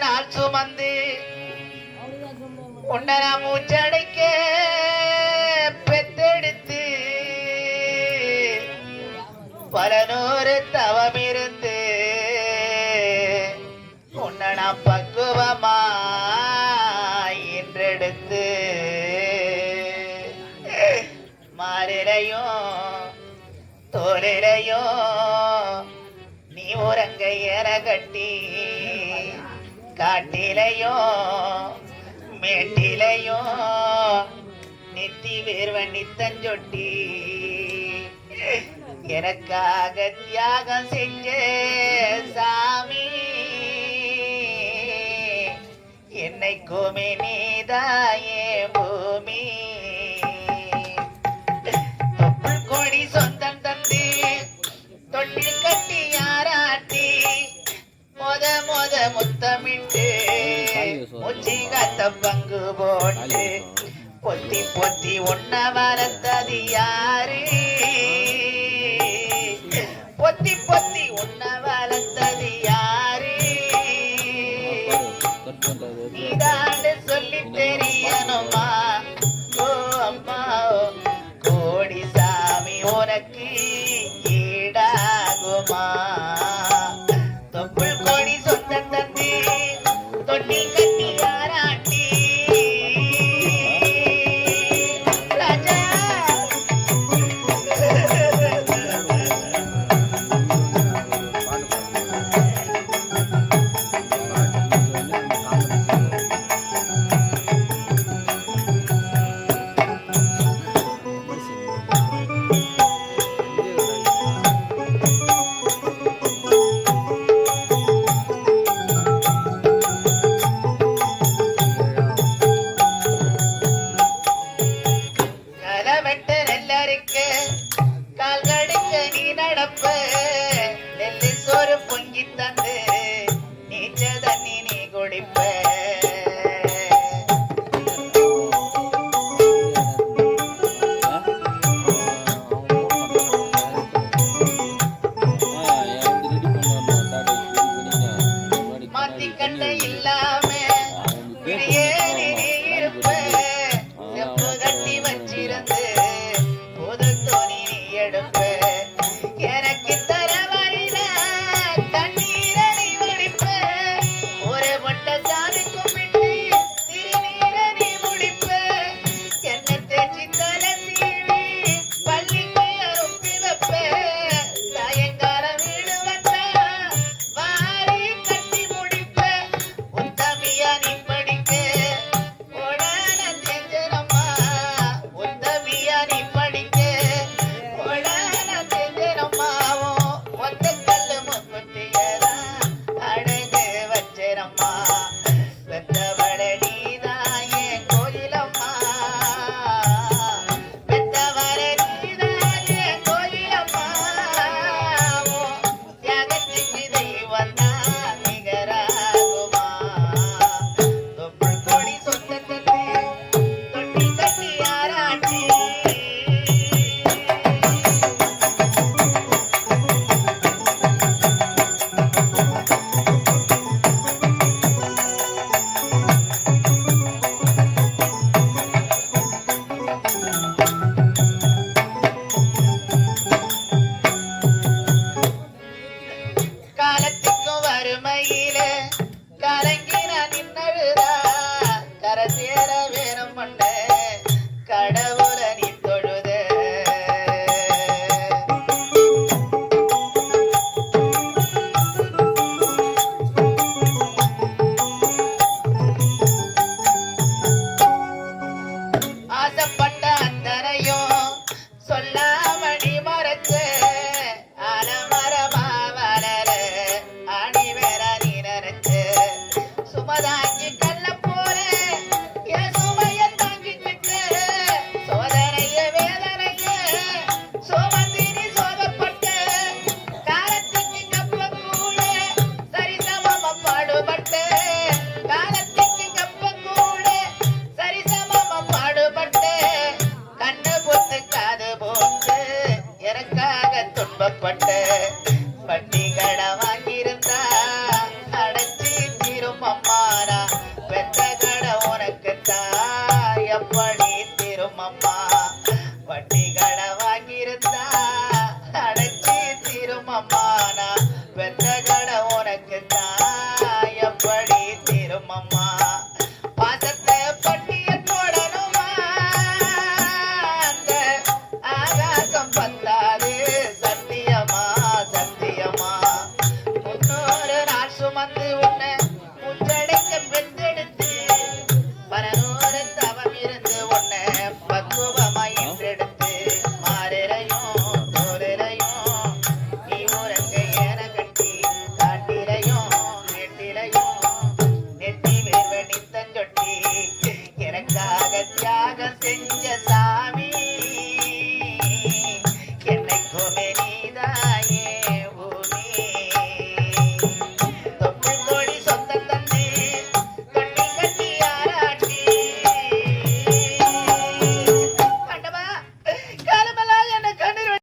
நான் சுமந்து உன்னை நான் மூச்சடைக்க பெத்தெடுத்து பல நூறு தவம் இருந்து உன்னை நான் பக்குவமா இன்றெடுத்து மாறிலையும் தோலிலையும் நீ உறங்க ஏற கட்டி காட்டிலையோ மேட்டிலையும் நெத்தி வேர்வன் நித்தஞ்சொட்டி எனக்காக தியாகம் செஞ்ச சாமி என்னைக்குமே நீதாயே. முத்தமிட்டு முச்சிகத்த பங்கு போட்டு பொத்தி பொத்தி ஒன்ன மறத்தது யாரு? கண்ட எல்லா